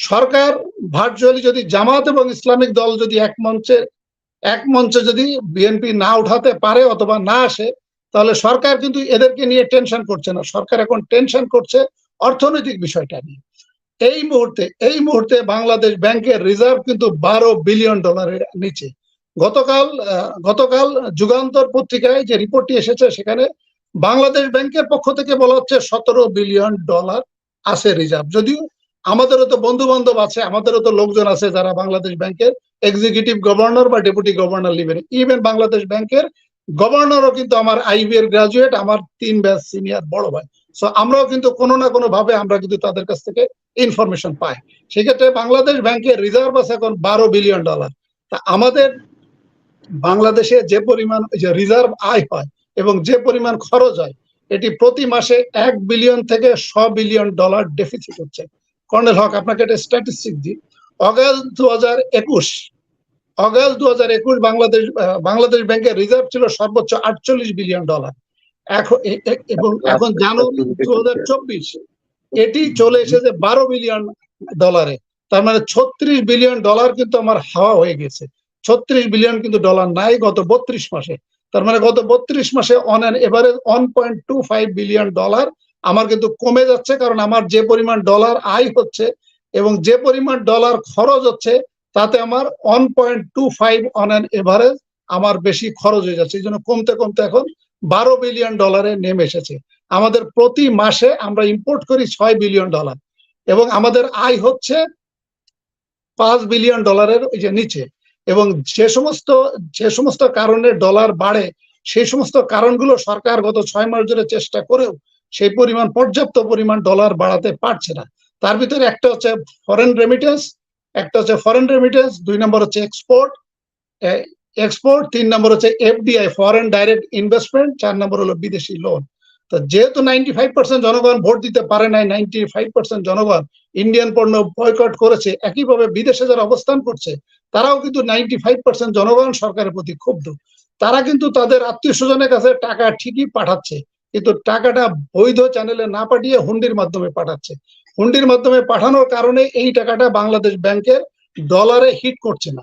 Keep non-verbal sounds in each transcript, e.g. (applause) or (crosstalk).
সরকার virtually যদি জামাত এবং Islamic দল যদি এক মঞ্চে এক মঞ্চে যদি বিএনপি না উঠাতে পারে অথবা না আসে, তাহলে সরকার কিন্তু এদেরকে নিয়ে টেনশন করছে না। সরকার এখন টেনশন করছে অর্থনৈতিক বিষয়টা নিয়ে। এই মুহূর্তে এই মুহূর্তে বাংলাদেশ ব্যাংকের রিজার্ভ কিন্তু বারো বিলিয়ন ডলারের নিচে। গতকাল গতকাল যুগান্তর পত্রিকায় যে রিপোর্টটি এসেছে সেখানে বাংলাদেশ ব্যাংকের পক্ষ থেকে বলা হচ্ছে সতেরো বিলিয়ন ডলার আছে রিজার্ভ যদিও আমাদেরও তো বন্ধু বান্ধব আছে, আমাদেরও তো লোকজন আছে যারা বাংলাদেশ ব্যাংকের এক্সিকিউটিভ গভর্নর বা ডেপুটি গভর্নর লিভেন ইভেন বাংলাদেশ ব্যাংকের গভর্নরও কিন্তু আমার আইবি এর গ্রাজুয়েট আমার তিন ব্যাচ সিনিয়র বড় ভাই। সো আমরাও কিন্তু কোনো না কোনো ভাবে আমরা কিন্তু তাদের কাছ থেকে ইনফরমেশন পাই। সেক্ষেত্রে বাংলাদেশ ব্যাংকের রিজার্ভ আছে এখন বারো বিলিয়ন ডলার তা আমাদের বাংলাদেশে যে পরিমাণ রিজার্ভ আয় হয় এবং যে পরিমাণ খরচ হয়, এটি প্রতি মাসে এক বিলিয়ন থেকে ছ বিলিয়ন ডলার ডেফিসিট হচ্ছে। কর্নেল হক আপনাকে একটা স্ট্যাটিস্টিক দিই। অগাস্ট দু হাজার একুশ অগাস্ট দু হাজার একুশ বাংলাদেশ বাংলাদেশ ব্যাংকের রিজার্ভ ছিল সর্বোচ্চ আটচল্লিশ বিলিয়ন ডলার এখন এবং এখন জানুয়ারি দু হাজার চব্বিশ এটি চলে এসেছে বারো বিলিয়ন ডলারে তার মানে ছত্রিশ বিলিয়ন ডলার কিন্তু আমার হাওয়া হয়ে গেছে। ছত্রিশ বিলিয়ন কিন্তু ডলার নাই গত বত্রিশ মাসে। তার মানে গত বত্রিশ মাসে on an average one point two five billion dollar আমার কিন্তু কমে যাচ্ছে কারণ আমার যে পরিমাণ ডলার আয় হচ্ছে এবং যে পরিমাণ ডলার খরচ হচ্ছে, তাতে আমার one point two five on an average আমার বেশি খরচ হয়ে যাচ্ছে। এই জন্য কমতে কমতে এখন বারো বিলিয়ন ডলারে নেমে এসেছে। আমাদের প্রতি মাসে আমরা ইম্পোর্ট করি ছয় বিলিয়ন ডলার এবং আমাদের আয় হচ্ছে পাঁচ বিলিয়ন ডলারের ওই যে নিচে এবং যে সমস্ত যে সমস্ত কারণে ডলার বাড়ে, সেই সমস্ত কারণগুলো সরকার গত ছয় মাস ধরে চেষ্টা করেও সেই পরিমাণ, পর্যাপ্ত পরিমাণ ডলার বাড়াতে পারছে না। তার ভিতরে একটা হচ্ছে ফরেন রেমিটেন্স একটা হচ্ছে ফরেন রেমিটেন্স দুই নম্বর হচ্ছে এক্সপোর্ট এক্সপোর্ট তিন নম্বর হচ্ছে এফডিআই ফরেন ডাইরেক্ট ইনভেস্টমেন্ট চার নম্বর হলো বিদেশি লোন তো যেহেতু নাইনটি ফাইভ পার্সেন্ট জনগণ ভোট দিতে পারে নাই নাইনটি ফাইভ পার্সেন্ট জনগণ ইন্ডিয়ান পণ্য বয়কট করেছে, একইভাবে বিদেশে যারা অবস্থান করছে, তারাও কিন্তু নাইনটি ফাইভ পার্সেন্ট জনগণ সরকারের প্রতি ক্ষুব্ধ। তারা কিন্তু তাদের আত্মীয় স্বজনের কাছে টাকা ঠিকই পাঠাচ্ছে। কিন্তু টাকাটা বৈধ চ্যানেলে না পাঠিয়ে হুন্ডির মাধ্যমে পাঠাচ্ছে। হুন্ডির মাধ্যমে পাঠানোর কারণে এই টাকাটা বাংলাদেশ ব্যাংকের ডলারে হিট করছে না।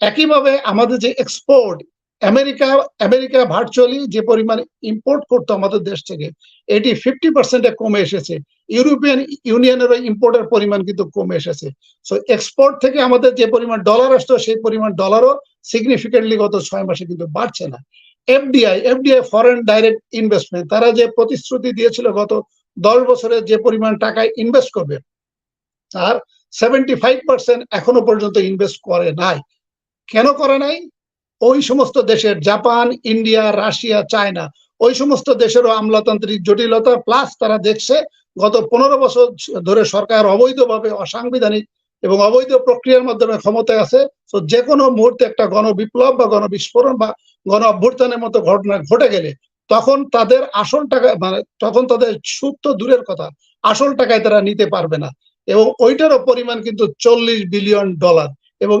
একইভাবে আমাদের যে এক্সপোর্ট আমেরিকা আমেরিকা ভার্চুয়ালি যে পরিমাণ ইম্পোর্ট করতো আমাদের দেশ থেকে, এটি ফিফটি পার্সেন্টে কমে এসেছে। ইউরোপিয়ান ইউনিয়নের ইম্পোর্টের পরিমাণ কিন্তু কমে এসেছে। সো এক্সপোর্ট থেকে আমাদের যে পরিমাণ ডলার আসতো, সেই পরিমাণ ডলারও সিগনিফিকেন্টলি গত ছয় মাসে কিন্তু বাড়ছে না। FDI FDI foreign direct investment তারা যে প্রতিশ্রুতি দিয়েছিল গত দশ বছরে যে পরিমাণ টাকা ইনভেস্ট করবে, তার সেভেন্টি ফাইভ পার্সেন্ট এখনও পর্যন্ত ইনভেস্ট করে নাই। কেন করে নাই? ওই সমস্ত দেশের জাপান, ইন্ডিয়া, রাশিয়া, চায়না, ওই সমস্ত দেশেরও আমলাতান্ত্রিক জটিলতা প্লাস তারা দেখছে গত পনেরো বছর ধরে সরকার অবৈধভাবে অসাংবিধানিক এবং অবৈধ প্রক্রিয়ার মাধ্যমে ক্ষমতায় আছে। তো যে কোনো মুহূর্তে একটা গণবিপ্লব বা গণবিস্ফোরণ বা গণ অভ্যুত্থানের মতো ঘটনা ঘটে গেলে, তখন তাদের আসল টাকা মানে তখন তাদের সুদ তো দূরের কথা, আসল টাকায় তারা নিতে পারবে না। এবং ওইটারও পরিমাণ কিন্তু চল্লিশ বিলিয়ন ডলার। এবং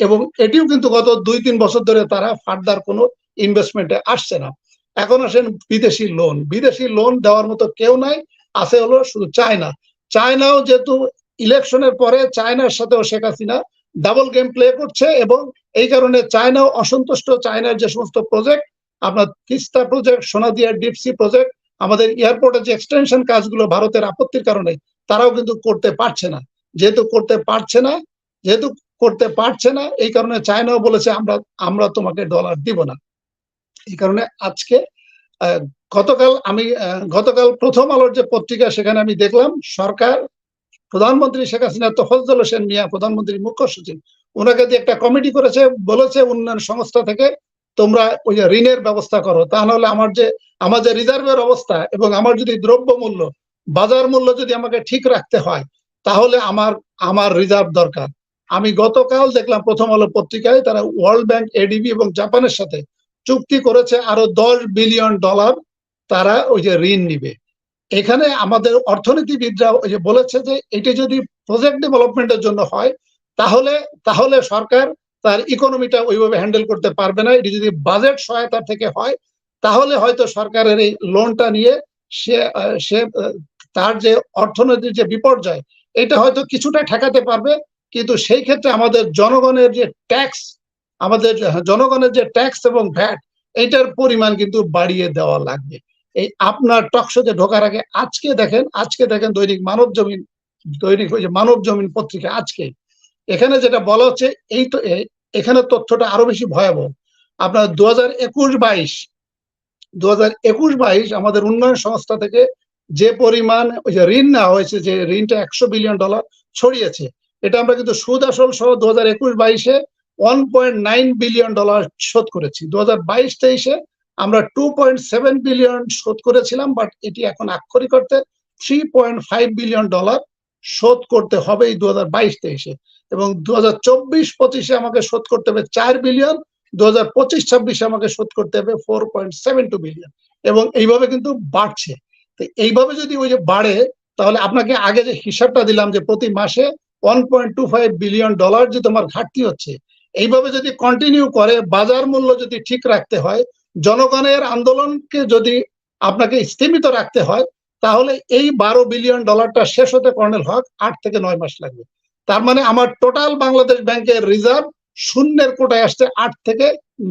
এবং এটিও কিন্তু গত দুই তিন বছর ধরে তারা ফার্দার কোনো ইনভেস্টমেন্টে আসছে না। এখন আসেন বিদেশি লোন বিদেশি লোন দেওয়ার মতো কেউ নাই, আছে হলো শুধু চায়না। চায়নাও যেহেতু ইলেকশনের পরে চায়নার সাথেও Sheikh Hasina double game play করছে এবং এই কারণে চায়নাও অসন্তুষ্ট। চায়নার যে সমস্ত প্রজেক্ট আপনার Teesta project Sonadia deep sea project আমাদের এয়ারপোর্টের যে এক্সটেনশন কাজগুলো ভারতের আপত্তির কারণে, তারাও কিন্তু করতে পারছে না। যেহেতু করতে পারছে না, যেহেতু করতে পারছে না, এই কারণে চায়নাও বলেছে, আমরা আমরা তোমাকে ডলার দিব না। এই কারণে আজকে গতকাল আমি গতকাল প্রথম আলোর যে পত্রিকা, সেখানে আমি দেখলাম, সরকার প্রধানমন্ত্রী শেখ হাসিনা তোফাজ্জল হোসেন মিয়া প্রধানমন্ত্রী মুখ্য সচিব। ওনাকে দিয়ে একটা কমিটি করেছে, বলেছে উন্নয়ন সংস্থা থেকে তোমরা ওই যে ঋণের ব্যবস্থা করো। তা আমার যে আমার যে রিজার্ভের অবস্থা এবং আমার যদি দ্রব্য মূল্য, বাজার মূল্য যদি আমাকে ঠিক রাখতে হয়, তাহলে আমার আমার রিজার্ভ দরকার। আমি গতকাল দেখলাম প্রথম আলো পত্রিকায় তারা ওয়ার্ল্ড ব্যাংক, এডিবি এবং জাপানের সাথে চুক্তি করেছে, আরও দশ বিলিয়ন ডলার তারা ওই যে ঋণ নিবে। এখানে আমাদের অর্থনীতিবিদরা বলেছে যে এটি যদি প্রজেক্ট ডেভেলপমেন্টের জন্য হয়, তাহলে তাহলে সরকার তার ইকোনমিটা ওইভাবে হ্যান্ডেল করতে পারবে না। এটি যদি বাজেট সহায়তা থেকে হয়, তাহলে হয়তো সরকারের এই লোনটা নিয়ে সে সে, তার যে অর্থনৈতিক যে বিপর্যয়, এটা হয়তো কিছুটা ঠেকাতে পারবে। কিন্তু সেই ক্ষেত্রে আমাদের জনগণের যে ট্যাক্স আমাদের জনগণের যে ট্যাক্স এবং ভ্যাট এইটার পরিমাণ কিন্তু বাড়িয়ে দেওয়া লাগবে। এই আপনার টকশোতে ঢোকার আগে আজকে দেখেন আজকে দেখেন দৈনিক মানব জমিন, দৈনিক যে মানব জমিন পত্রিকা আজকে। এখানে যেটা বলা হচ্ছে, এই তো এখানে তথ্যটা আরও বেশি ভয়াবহ। আপনার দু হাজার একুশ বাইশ দু হাজার একুশ বাইশ আমাদের উন্নয়ন সংস্থা থেকে যে পরিমাণ ওই যে ঋণ নেওয়া হয়েছে, যে ঋণটা একশো বিলিয়ন ডলার ছড়িয়েছে, এটা আমরা কিন্তু সুদ আসল সহ দু হাজার একুশ বাইশে one point nine billion dollar শোধ করেছি। দু হাজার বাইশ তেইশে আমরা টু পয়েন্ট সেভেন বিলিয়ন শোধ করেছিলাম বাট এটি এখন আক্ষরিক করতে three point five billion dollar শোধ করতে হবে এই দু হাজার বাইশ তেইশে। এবং দু হাজার চব্বিশ পঁচিশে আমাকে শোধ করতে হবে চার বিলিয়ন দু হাজার পঁচিশ ছাব্বিশে আমাকে শোধ করতে হবে four point seven two billion এবং এইভাবে কিন্তু বাড়ছে। তো এইভাবে যদি ওই যে বাড়ে, তাহলে আপনাকে আগে যে হিসাবটা দিলাম যে প্রতি মাসে one point two five billion dollar যে তোমার ঘাটতি হচ্ছে, এইভাবে যদি কন্টিনিউ করে, বাজার মূল্য যদি ঠিক রাখতে হয় জনগণের আন্দোলনকে যদি আপনাকে স্থিমিত রাখতে হয়, তাহলে এই বারো বিলিয়ন ডলারটা শেষ হতে কর্নেল হক আট থেকে নয় মাস লাগবে। তার মানে আমার টোটাল বাংলাদেশ ব্যাংকের রিজার্ভ শূন্যের কোটায় আসতে আট থেকে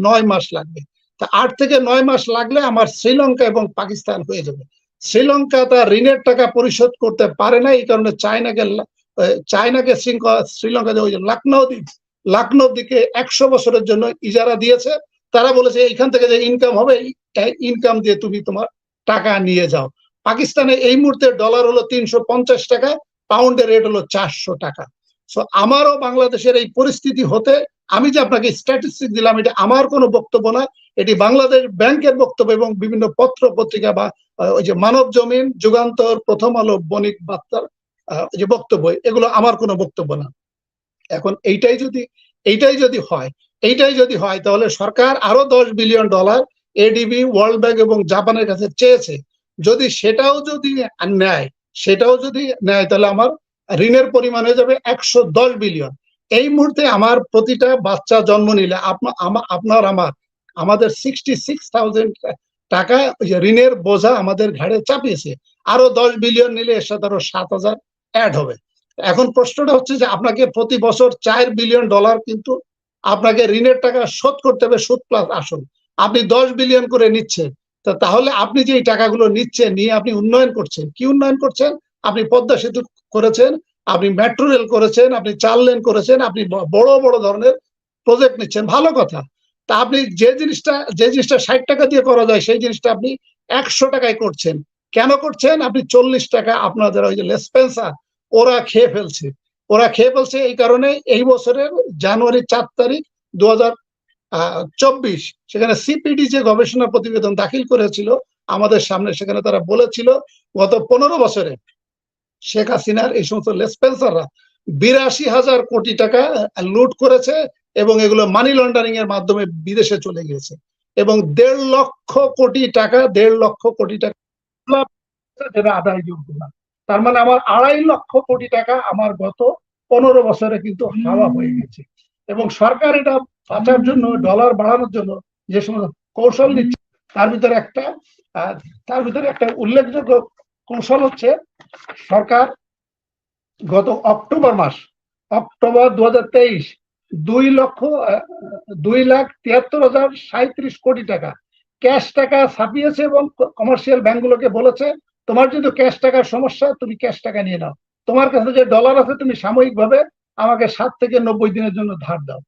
নয় মাস লাগবে। তা আট থেকে নয় মাস লাগলে আমার শ্রীলঙ্কা এবং পাকিস্তান হয়ে যাবে। শ্রীলঙ্কা তার ঋণের টাকা পরিশোধ করতে পারে না, এই কারণে চায়নাকে চায়নাকে শ্রীলঙ্কা ওই যে লখনৌ দ্বীপ লখনৌ দিকে একশো বছরের জন্য ইজারা দিয়েছে। তারা বলেছে, এইখান থেকে যে ইনকাম হবে ইনকাম দিয়ে তুমি তোমার টাকা নিয়ে যাও। পাকিস্তানে এই মুহূর্তে ডলার হলো তিনশো পঞ্চাশ টাকা পাউন্ডের রেট হলো চারশো টাকা। সো আমারও বাংলাদেশের এই পরিস্থিতি হতে, আমি যে আপনাকে স্ট্যাটিস্টিক দিলাম, এটা আমার কোনো বক্তব্য না। এটি বাংলাদেশ ব্যাংকের বক্তব্য এবং বিভিন্ন পত্র পত্রিকা বা ওই যে মানব জমিন যুগান্তর, প্রথম আলো, বণিক বার্তার যে বক্তব্য, এগুলো আমার কোনো বক্তব্য না। এখন এইটাই যদি এইটাই যদি হয় এইটাই যদি হয়, তাহলে সরকার আরও দশ billion dollar ADB world bank এবং জাপানের কাছে চেয়েছে। যদি সেটাও যদি নেয়, সেটাও যদি নেয়, তাহলে আমার ঋণের পরিমাণ হয়ে যাবে একশো দশ বিলিয়ন এই মুহূর্তে আমার প্রতিটা বাচ্চা জন্ম নিলে আপনার আমার, আমাদের সিক্সটি সিক্স থাউজেন্ড টাকা ঋণের বোঝা আমাদের ঘাড়ে চাপিয়েছে। আরও দশ বিলিয়ন নিলে এর সাথে আরও সাত হাজার অ্যাড হবে। এখন প্রশ্নটা হচ্ছে যে আপনাকে প্রতি বছর চার বিলিয়ন ডলার কিন্তু আপনাকে ঋণের টাকা শোধ করতে হবে সুদ প্লাস আসল। আপনি দশ বিলিয়ন করে নিচ্ছেন। তাহলে আপনি যে এই টাকাগুলো নিচ্ছেন, নিয়ে আপনি উন্নয়ন করছেন। কি উন্নয়ন করছেন? আপনি পদ্মা সেতু করেছেন, আপনি মেট্রো রেল করেছেন, আপনি চার লেন করেছেন, আপনি বড় বড় ধরনের প্রজেক্ট নিচ্ছেন। ভালো কথা। তা আপনি যে জিনিসটা যে জিনিসটা ষাট টাকা দিয়ে করা যায়, সেই জিনিসটা আপনি একশো টাকায় করছেন। কেন করছেন? আপনি চল্লিশ টাকা আপনাদের ওই যে লেসপেন্সার ওরা খেয়ে ফেলছে। ওরা খেয়ে ফেলছে এই কারণে এই বছরের জানুয়ারি চার তারিখ দু চব্বিশ। সেখানে সিপিডি যে গবেষণা প্রতিবেদন দাখিল করেছিল আমাদের সামনে, সেখানে তারা বলেছিল গত পনেরো বছরে শেখ হাসিনার এই সমস্ত লেসপেন্সাররা বিরাশি হাজার কোটি টাকা লুট করেছে এবং এগুলো মানি লন্ডারিং এর মাধ্যমে বিদেশে চলে গিয়েছে। এবং দেড় লক্ষ কোটি টাকা, দেড় লক্ষ কোটি টাকা যেটা আদায়যোগ্য না। তার মানে আমার আড়াই লক্ষ কোটি টাকা আমার গত পনেরো বছরে কিন্তু হাওয়া হয়ে গেছে। এবং সরকার এটা বাঁচার জন্য ডলার বাড়ানোর জন্য যে সমস্ত কৌশল দিচ্ছে তার ভিতরে একটা তার ভিতরে একটা উল্লেখযোগ্য কৌশল হচ্ছে সরকার গত অক্টোবর মাস অক্টোবর দু দুই লক্ষ দুই লাখ তিয়াত্তর হাজার সাঁত্রিশ কোটি টাকা। ক্যাশ টাকা ছাপিয়েছে এবং কমার্শিয়াল ব্যাংকগুলোকে বলেছে তোমার যদি ক্যাশ টাকার সমস্যা, তুমি ক্যাশ টাকা নিয়ে নাও। তোমার কাছে যে ডলার আছে, তুমি সাময়িকভাবে আমাকে সাত থেকে নব্বই দিনের জন্য ধার দাও।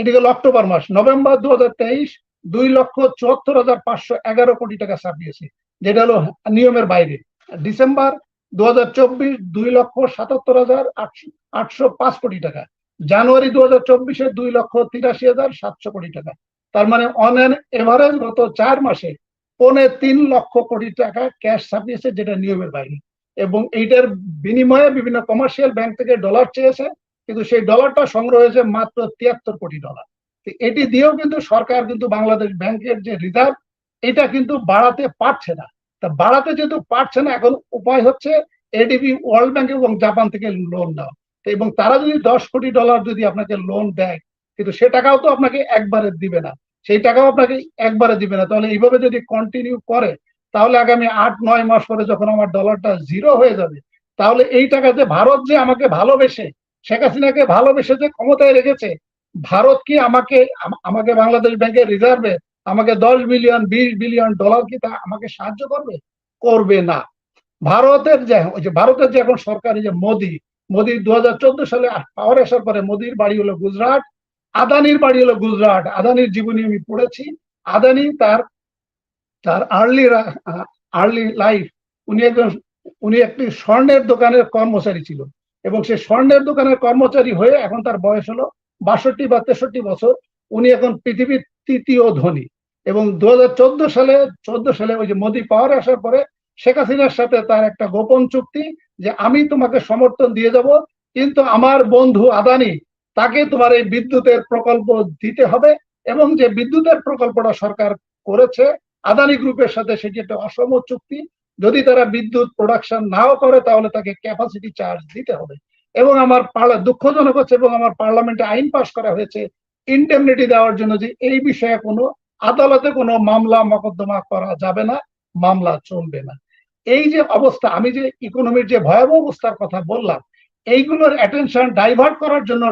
এটি হল অক্টোবর মাস। নভেম্বর দু হাজার তেইশ, দুই লক্ষ চুয়াত্তর হাজার পাঁচশো এগারো কোটি টাকা ছাপিয়েছে যেটা হলো নিয়মের বাইরে। ডিসেম্বর দু হাজার চব্বিশ, দুই লক্ষ সাতাত্তর হাজার আটশো পাঁচ কোটি টাকা। জানুয়ারি দু হাজার চব্বিশে, দুই লক্ষ তিরাশি হাজার সাতশো কোটি টাকা। তার মানে অন এন এভারেজ গত চার মাসে পৌনে তিন লক্ষ কোটি টাকা ক্যাশ ছাপিয়েছে যেটা নিয়মের বাইরে। এবং এইটার বিনিময়ে বিভিন্ন কমার্শিয়াল ব্যাংক থেকে ডলার চেয়েছে, কিন্তু সেই ডলারটা সংগ্রহ হয়েছে মাত্র তিয়াত্তর কোটি ডলার এটি দিয়েও কিন্তু সরকার কিন্তু বাংলাদেশ ব্যাংকের যে রিজার্ভ এটা কিন্তু বাড়াতে পারছে না। তা বাড়াতে যেহেতু পারছে না, এখন উপায় হচ্ছে এডিবি ওয়ার্ল্ড ব্যাংক এবং জাপান থেকে লোন নেওয়া। এবং তারা যদি দশ কোটি ডলার যদি আপনাকে লোন দেয়, কিন্তু সে টাকাও তো আপনাকে একবারে দিবে না। সেই টাকাও আপনাকে একবারে দিবে না। তাহলে এইভাবে যদি কন্টিনিউ করে, তাহলে আগামী আট, নয় মাস পরে যখন আমার ডলারটা জিরো হয়ে যাবে, তাহলে এই টাকা যে ভারত যে আমাকে ভালোবেসে, শেখ হাসিনাকে ভালোবেসে যে ক্ষমতায় রেখেছে, ভারত কি আমাকে আমাকে বাংলাদেশ ব্যাংকের রিজার্ভে আমাকে দশ বিলিয়ন বিশ বিলিয়ন ডলার কি তা আমাকে সাহায্য করবে? করবে না। ভারতের যে ভারতের যে এখন সরকারি যে মোদি মোদি দু সালে পাওয়ার আসার পরে মোদির বাড়ি হলো গুজরাট। আদানির বাড়ি হলো গুজরাট। আদানির জীবনী আমি পড়েছি। আদানি তার তার আর্লি আর্লি লাইফ উনি একজন, উনি একটি স্বর্ণের দোকানের কর্মচারী ছিল এবং সে স্বর্ণের দোকানের কর্মচারী হয়ে এখন তার বয়স হলো বাষট্টি বা তেষট্টি বছর। উনি এখন পৃথিবীর তৃতীয় ধনী এবং দু হাজার চোদ্দ সালে চোদ্দ সালে ওই যে মোদী পাওয়ার আসার পরে শেখ হাসিনার সাথে তার একটা গোপন চুক্তি যে আমি তোমাকে সমর্থন দিয়ে যাব, কিন্তু আমার বন্ধু আদানি তাকে তোমার এই বিদ্যুতের প্রকল্প দিতে হবে এবং যে বিদ্যুতের প্রকল্পটা সরকার করেছে, আদানি গ্রুপের সাথে সেটি একটা অসম চুক্তি। যদি তারা বিদ্যুৎ প্রোডাকশন নাও করে, তাহলে তাকে ক্যাপাসিটি চার্জ দিতে হবে। এবং আমার দুঃখজনক হচ্ছে এবং আমার পার্লামেন্টে আইন পাশ করা হয়েছে ইন্ডেমনিটি দেওয়ার জন্য যে এই বিষয়ে কোনো আদালতে কোনো মামলা মকদ্দমা করা যাবে না, মামলা চলবে না। এই যে অবস্থা, আমি যে ইকোনমির যে ভয়াবহ অবস্থার কথা বললাম এইগুলোর অ্যাটেনশন ডাইভার্ট করার জন্য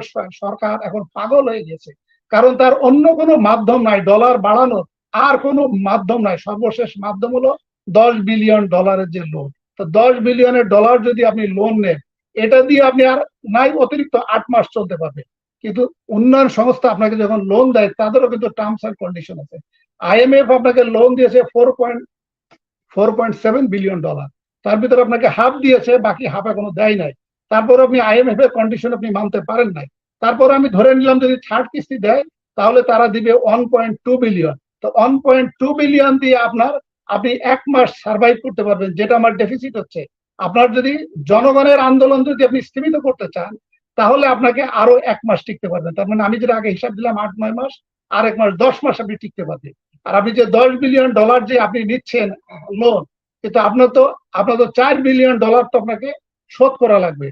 সরকার এখন পাগল হয়ে গেছে। কারণ তার অন্য কোনো মাধ্যম নাই ডলার বাড়ানোর। আর কোনো মাধ্যম নাই। সর্বশেষ মাধ্যম হলো দশ বিলিয়ন ডলারের যে লোন তো দশ বিলিয়নের ডলার যদি আপনি লোন নেন, এটা দিয়ে আপনি আর নাই, অতিরিক্ত আট মাস চলতে পারবে। কিন্তু উন্নয়ন সংস্থা আপনাকে যখন লোন দেয়, তাদেরও কিন্তু টার্মস এন্ড কন্ডিশন আছে। আইএমএফ আপনাকে লোন দিয়েছে four point four point seven billion dollar তার ভিতরে আপনাকে হাফ দিয়েছে, বাকি হাফ এখনও দেয় নাই। তারপর আপনি আইএমএফ এর কন্ডিশন আপনি মানতে পারেন নাই। তারপর আমি ধরে নিলাম যদি থার্ড কিস্তি দেয়, তাহলে তারা দিবে ওয়ান পয়েন্ট টু বিলিয়ন তো ওয়ান পয়েন্ট টু বিলিয়ন দিয়ে আপনার আপনি এক মাস সার্ভাইভ করতে পারবেন, যেটা আমার ডেফিসিট হচ্ছে। আপনার যদি জনগণের আন্দোলন যদি আপনি স্থিমিত করতে চান, তাহলে আপনাকে আরও এক মাস টিকতে পারবেন তার মানে আমি যেটা আগে হিসাব দিলাম, আট, নয় মাস, আর এক মাস, দশ মাস আপনি টিকতে পারবেন। আর আপনি যে দশ বিলিয়ন ডলার যে আপনি নিচ্ছেন লোন কিন্তু আপনার তো আপনার তো চার বিলিয়ন ডলার তো আপনাকে শোধ করা লাগবে।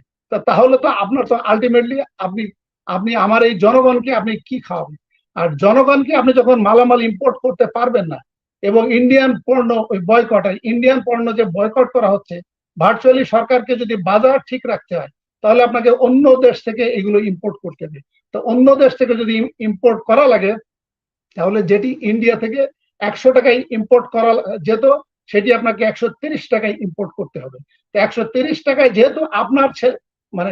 তাহলে তো আপনার তো আলটিমেটলি আপনি আপনি আমার এই জনগণকে আপনি কি খাওয়াবেন? আর জনগণকে আপনি যখন মালামাল ইম্পোর্ট করতে পারবেন না, এবং ইন্ডিয়ান পণ্য ওই বয়কট ইন্ডিয়ান পণ্য যে বয়কট করা হচ্ছে ভার্চুয়ালি সরকারকে যদি বাজার ঠিক রাখতে হয়, তাহলে আপনাকে অন্য দেশ থেকে এগুলো ইম্পোর্ট করতে হবে। তো অন্য দেশ থেকে যদি ইম্পোর্ট করা লাগে, তাহলে যেটি ইন্ডিয়া থেকে একশো টাকায় ইম্পোর্ট করা যেত সেটি আপনাকে একশো তিরিশ টাকায় ইম্পোর্ট করতে হবে। তো একশো তিরিশ টাকায় যেহেতু আপনার মানে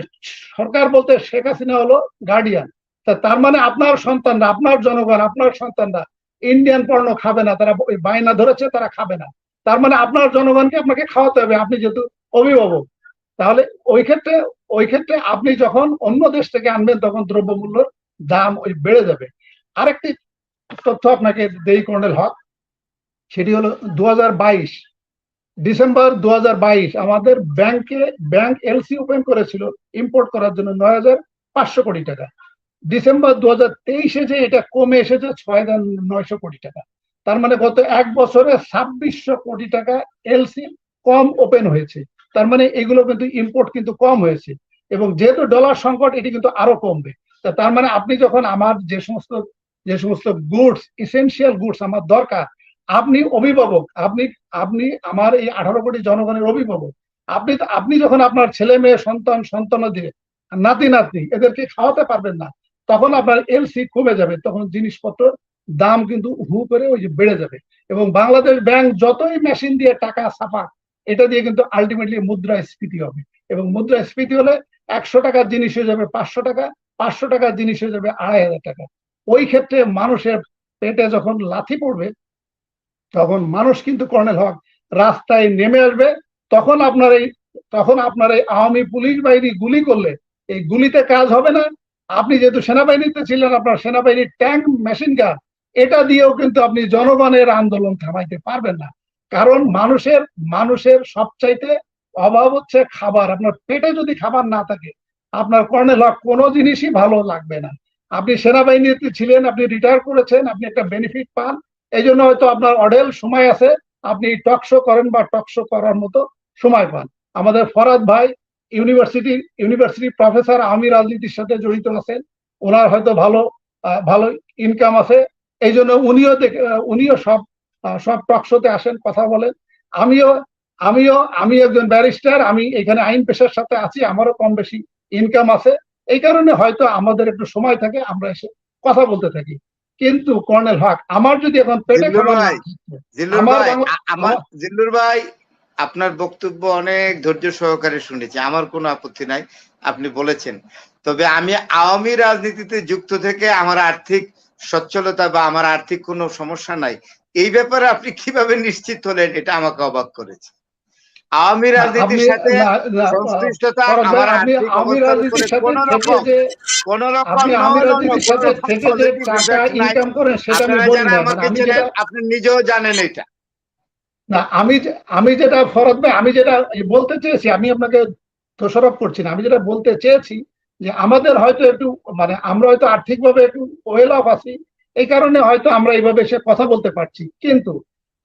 সরকার বলতে শেখ হাসিনা হলো গার্ডিয়ান তা তার মানে আপনার সন্তানরা, আপনার জনগণ, আপনার সন্তানরা ইন্ডিয়ান পণ্য খাবে না, তারা ওই বায়না ধরেছে, তারা খাবে না। তার মানে আপনার জনগণকে আপনাকে খাওয়াতে হবে, আপনি যেহেতু অভিভাবক। তাহলে ওই ক্ষেত্রে ওই ক্ষেত্রে আপনি যখন অন্য দেশ থেকে আনবেন, তখন দ্রব্যমূল্যের দাম ওই বেড়ে যাবে। আরেকটি তথ্য আপনাকে দেই কর্নেল হক সেটি হলো দু হাজার বাইশ, ডিসেম্বর দু হাজার বাইশ, আমাদের ব্যাংকে, ব্যাংক এলসি ওপেন করেছিল ইম্পোর্ট করার জন্য নয় হাজার পাঁচশো কোটি টাকা। ডিসেম্বর দু হাজার তেইশে যে এটা কমে এসেছে ছয় হাজার নয়শো কোটি টাকা। তার মানে গত এক বছরে ছাব্বিশশো কোটি টাকা এলসি কম ওপেন হয়েছে। তার মানে এগুলো কিন্তু ইম্পোর্ট কিন্তু কম হয়েছে। এবং যেহেতু ডলার সংকট, এটি কিন্তু আরও কমবে। তার মানে আপনি যখন আমার যে সমস্ত যে সমস্ত গুডস ইসেনশিয়াল গুডস আমার দরকার আপনি অভিভাবক, আপনি আপনি আমার এই আঠারো কোটি জনগণের অভিভাবক। আপনি আপনি যখন আপনার ছেলে মেয়ে, সন্তান সন্তান দিয়ে নাতি, নাতনি এদেরকে খাওয়াতে পারবেন না, তখন আপনার এলসি কমে যাবে, তখন জিনিসপত্র দাম কিন্তু হু করে ওই যে বেড়ে যাবে। এবং বাংলাদেশ ব্যাংক যতই মেশিন দিয়ে টাকা ছাপা, এটা দিয়ে কিন্তু আলটিমেটলি মুদ্রাস্ফীতি হবে। এবং মুদ্রাস্ফীতি হলে একশো টাকার জিনিস হয়ে যাবে পাঁচশো টাকা, পাঁচশো টাকার জিনিস হয়ে যাবে আড়াই হাজার টাকা। ওই ক্ষেত্রে মানুষের পেটে যখন লাথি পড়বে তখন মানুষ কিন্তু কর্নেল হক রাস্তায় নেমে আসবে, তখন আপনার এই, তখন আপনার এই আওয়ামী পুলিশ বাহিনী গুলি করলে, এই গুলিতে কাজ হবে না। আপনি যেহেতু সেনাবাহিনীতে ছিলেন, আপনার সেনাবাহিনীর ট্যাঙ্ক, মেশিন গান, এটা দিয়েও কিন্তু আপনি জনগণের আন্দোলন থামাইতে পারবেন না। কারণ মানুষের মানুষের সবচাইতে অভাব হচ্ছে খাবার। আপনার পেটে যদি খাবার না থাকে, আপনার কর্নেল হক কোনো জিনিসই ভালো লাগবে না। আপনি সেনাবাহিনীতে ছিলেন, আপনি রিটায়ার করেছেন, আপনি একটা বেনিফিট পান এই জন্য হয়তো আপনার অডেল সময় আছে। আপনি টকশো করেন বা টকশো করার মতো সময় পান। আমাদের ফরাদ ভাই ইউনিভার্সিটি ইউনিভার্সিটি প্রফেসর আমি রাজনীতির সাথে জড়িত আছেন। ওনার হয়তো ভালো ভালো ইনকাম আছে। এই জন্য উনিও উনিও সব সব টকশোতে আসেন, কথা বলেন। আমিও আমিও, আমি একজন ব্যারিস্টার আমি এখানে আইন পেশার সাথে আছি, আমারও কম বেশি ইনকাম আছে। এই কারণে হয়তো আমাদের একটু সময় থাকে, আমরা এসে কথা বলতে থাকি। কিন্তু কর্নেল হক আমার যদি এখন পেটে আমার জিল্লুর ভাই আপনার বক্তব্য অনেক ধৈর্য সহকারে শুনেছি আমার কোনো আপত্তি নাই আপনি বলেছেন। তবে আমি আওয়ামী রাজনীতিতে যুক্ত থেকে আমার আর্থিক সচ্ছলতা বা আমার আর্থিক কোনো সমস্যা নাই। এই ব্যাপারে আপনি কীভাবে নিশ্চিত হলেন এটা আমাকে অবাক করেছে। আওয়ামী রাজনীতির সাথে সংশ্লিষ্টতা আমার আওয়ামী রাজনীতির সাথে থেকে যে কোন রকম আওয়ামী রাজনীতির সাথে থেকে যে টাকা ইনকাম করেন সেটা আমি বলি না আপনি নিজেও জানেন এটা। না আমি আমি যেটা ফরদ ভাই আমি যেটা বলতে চেয়েছি আমি আপনাকে দোষারোপ করছি না। আমি যেটা বলতে চেয়েছি যে আমাদের হয়তো একটু মানে আমরা হয়তো আর্থিকভাবে একটু ওয়েল অফ আছি। এই কারণে হয়তো আমরা এইভাবে সে কথা বলতে পারছি। কিন্তু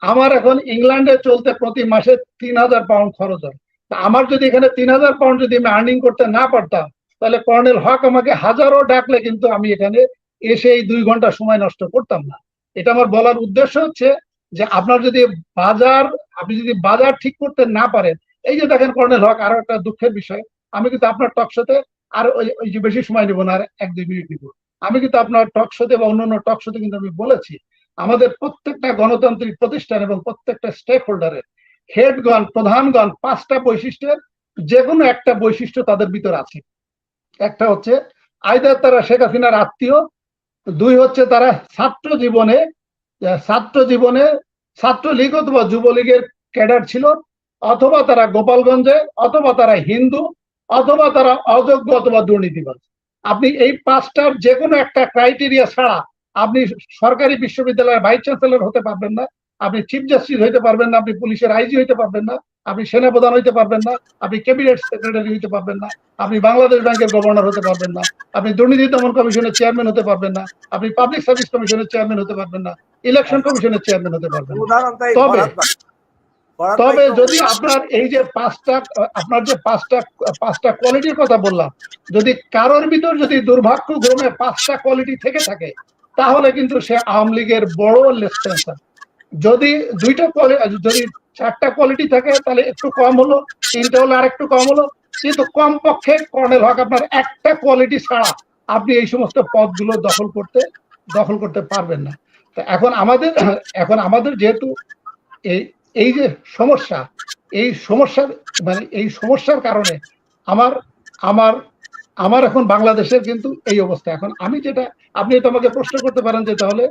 আমার এখন ইংল্যান্ডে চলতে প্রতি মাসে তিন হাজার পাউন্ড খরচ হয়। তা আমার যদি এখানে তিন হাজার পাউন্ড যদি আমি আর্নিং করতে না পারতাম, তাহলে কর্নেল হক আমাকে হাজারো ডাকলে কিন্তু আমি এখানে এসে এই দুই ঘণ্টা সময় নষ্ট করতাম না। এটা আমার বলার উদ্দেশ্য হচ্ছে যে আপনার যদি বাজার, আপনি যদি বাজার ঠিক করতে না পারেন, এই যে দেখেন কর্নেল হক আরও একটা দুঃখের বিষয়, আমি কিন্তু আপনার টক শোতে আর ওই যে বেশি সময় নেব না, আর এক দুই মিনিট নিব। আমি কিন্তু আপনার টক শোতে বা অন্যান্য টক শোতে কিন্তু আমি বলেছি আমাদের প্রত্যেকটা গণতান্ত্রিক প্রতিষ্ঠান এবং প্রত্যেকটা স্টেক হোল্ডারের হেডগণ প্রধানগণ পাঁচটা বৈশিষ্ট্যের যে কোনো একটা বৈশিষ্ট্য তাদের ভিতর আছে। একটা হচ্ছে আয়দার তারা শেখ হাসিনার আত্মীয়, দুই হচ্ছে তারা ছাত্র জীবনে ছাত্র জীবনে ছাত্রলীগ অথবা যুবলীগের ক্যাডার ছিল, অথবা তারা গোপালগঞ্জে, অথবা তারা হিন্দু, অথবা তারা অযোগ্য অথবা দুর্নীতিবাজ। আপনি এই পাঁচটার যে কোনো একটা ক্রাইটেরিয়া ছাড়া আপনি সরকারি বিশ্ববিদ্যালয়ের ভাইস চ্যান্সেলর হতে পারবেন না আপনি চিফ জাস্টিস হইতে পারবেন না আপনি পুলিশের আইজি হইতে পারবেন না আপনি সেনাপ্রধান হইতে পারবেন না আপনি ক্যাবিনেট সেক্রেটারি হইতে পারবেন না আপনি বাংলাদেশ ব্যাংকের গভর্নর হতে পারবেন না আপনি দুর্নীতি দমন কমিশনের চেয়ারম্যান হতে পারবেন না আপনি পাবলিক সার্ভিস কমিশনের চেয়ারম্যান হতে পারবেন না ইলেকশন কমিশনের চেয়ারম্যান হতে পারবেন তবে- তবে যদি আপনার এই যে পাঁচটা আপনার যে পাঁচটা পাঁচটা কোয়ালিটির কথা বললাম যদি কারোর ভিতর যদি দুর্ভাগ্যক্রমে পাঁচটা কোয়ালিটি থেকে থাকে তাহলে কিন্তু সে আওয়ামী লীগের বড় লেসপেন্সার যদি দুইটা quali- যদি চারটা কোয়ালিটি থাকে, তাহলে একটু কম হলো, তিনটা হলো আর একটু কম হলো। কিন্তু কম পক্ষে কর্নেল হক আপনার একটা কোয়ালিটি ছাড়া আপনি এই সমস্ত পদগুলো দখল করতে দখল করতে পারবেন না। এখন আমাদের (clears throat) এখন আমাদের যেহেতু এই এই যে সমস্যা, এই সমস্যার মানে এই সমস্যার কারণে আমার আমার আমার এখন বাংলাদেশের কিন্তু এই অবস্থা। এখন আমি যেটা, আপনি তো আমাকে প্রশ্ন করতে পারেন যে তাহলে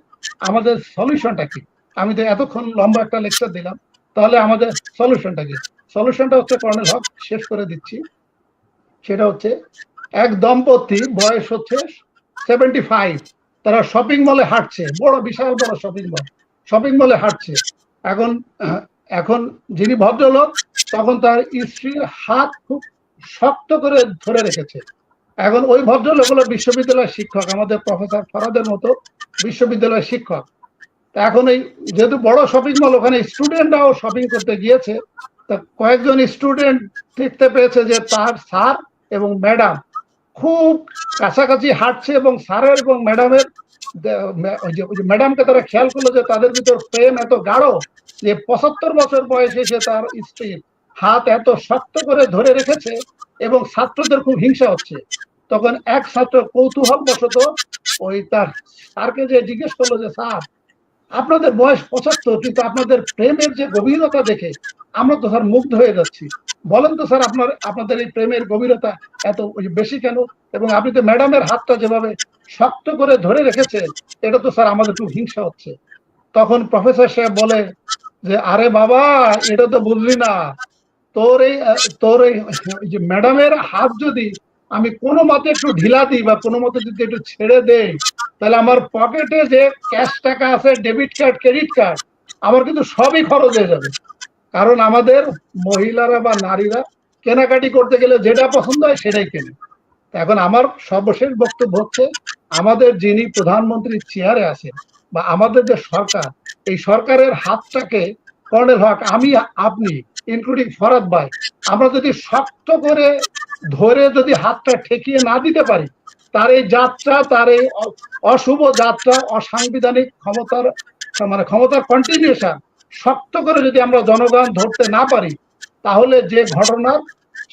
আমাদের সলিউশনটা কি? আমি তো এতক্ষণ লম্বা একটা লেকচার দিলাম, তাহলে আমাদের সলিউশনটা কি? সলিউশনটা হচ্ছে কর্নেল হক, শেষ করে দিচ্ছি। সেটা হচ্ছে, এক দম্পতি বয়স হচ্ছে সেভেন্টি ফাইভ তারা শপিং মলে হাঁটছে, বড়, বিশাল বড় শপিং মল শপিং মলে হাঁটছে। এখন এখন যিনি ভদ্রলোক, তখন তার স্ত্রীর হাত খুব শক্ত করে ধরে রেখেছে। এখন ওই ভদ্রলোক হলো বিশ্ববিদ্যালয়ের শিক্ষক, আমাদের প্রফেসর ফরাদের মতো বিশ্ববিদ্যালয়ের শিক্ষক। এখন এই যেহেতু বড় শপিং মল ওখানে স্টুডেন্টরাও শপিং করতে গিয়েছে, তা কয়েকজন স্টুডেন্ট দেখতে পেয়েছে যে তার স্যার এবং ম্যাডাম খুব কাছাকাছি হাঁটছে এবং স্যারের এবং ম্যাডামের ম্যাডামকে তারা খেয়াল করল যে তাদের ভিতর প্রেম এত গাঢ় যে পঁচাত্তর বছর বয়সে এসে তার স্ত্রীর হাত এত শক্ত করে ধরে রেখেছে এবং ছাত্রদের খুব হিংসা হচ্ছে। তখন এক ছাত্র কৌতূহল বশত ওই তার স্যারকে যে জিজ্ঞেস করল যে, স্যার, আপনাদের বয়স পঁচাত্তর, কিন্তু আপনাদের প্রেমের যে গভীরতা দেখে আমরা তো স্যার মুগ্ধ হয়ে যাচ্ছি। বলেন তো স্যার, আপনার, আপনাদের এই প্রেমের গভীরতা এত বেশি কেন? এবং আপনি তো ম্যাডামের হাতটা যেভাবে শক্ত করে ধরে রেখেছেন, এটা তো স্যার আমাদের খুব হিংসা হচ্ছে। তখন প্রফেসর সাহেব বলে যে, আরে বাবা, এটা তো বুঝলি না। তোর এই তোর, এই যে ম্যাডামের হাত যদি আমি কোনো মতে একটু ঢিলা দিই বা কোনো মতে যদি একটু ছেড়ে দেই, তাহলে আমার পকেটে যে ক্যাশ টাকা আছে, ডেবিট কার্ড, ক্রেডিট কার্ড, আমার কিন্তু সবই খরচ হয়ে যাবে। কারণ আমাদের মহিলারা বা নারীরা কেনাকাটি করতে গেলে যেটা পছন্দ হয় সেটাই কেনে। এখন আমার সর্বশেষ বক্তব্য হচ্ছে, আমাদের যিনি প্রধানমন্ত্রীর চেয়ারে আছেন বা আমাদের যে সরকার, এই সরকারের হাতটাকে কর্নেল হক, আমি, আপনি ইনক্লুডিং ফরাদ ভাই, আমরা যদি শক্ত করে ধরে যদি হাতটা ঠেকিয়ে না দিতে পারি, তার এই যাত্রা, তার এই অশুভ যাত্রা, অসাংবিধানিক ক্ষমতার মানে ক্ষমতার কন্টিনিউশন শক্ত করে যদি আমরা জনগণ ধরতে না পারি, তাহলে যে ঘটনা,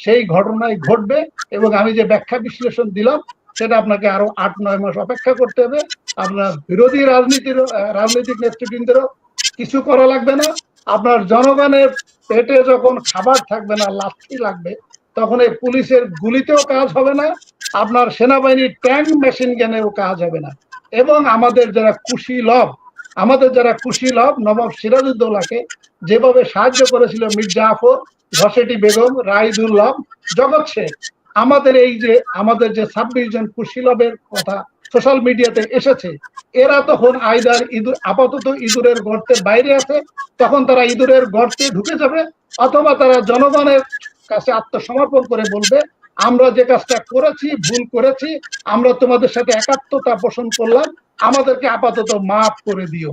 সেই ঘটনাই ঘটবে এবং আমি যে ব্যাখ্যা বিশ্লেষণ দিলাম, সেটা আপনাকে আরও আট, নয় মাস অপেক্ষা করতে হবে। আপনার বিরোধী রাজনীতির রাজনৈতিক নেতৃবৃন্দেরও কিছু করা লাগবে না। আপনার জনগণের পেটে যখন খাবার থাকবে না লাথি লাগবে, তখন এই পুলিশের গুলিতেও কাজ হবে না, আপনার সেনাবাহিনীর ট্যাঙ্ক মেশিন জ্ঞানেও কাজ হবে না। এবং আমাদের যারা খুশি লভ আমাদের যারা খুশি লভ নবাব সিরাজউদ্দৌলাকে যেভাবে সাহায্য করেছিল মীর জাফর ঘসেটি বেগম রাইদুল্লাহ জগৎ শেখ, আমাদের এই যে, আমাদের যে ছাব্বিশ জন কুশীলবের কথা সোশ্যাল মিডিয়াতে এসেছে। এরা তখন আইদার ইঁদুর, আপাতত ইঁদুরের গর্তের বাইরে আছে। তখন তারা ইঁদুরের গর্তে ঢুকে যাবে অথবা তারা জনগণের কাছে আত্মসমর্পণ করে বলবে, আমরা যে কাজটা করেছি, ভুল করেছি, আমরা তোমাদের সাথে একাত্মতা পোষণ করলাম, আমাদেরকে আপাতত মাফ করে দিও।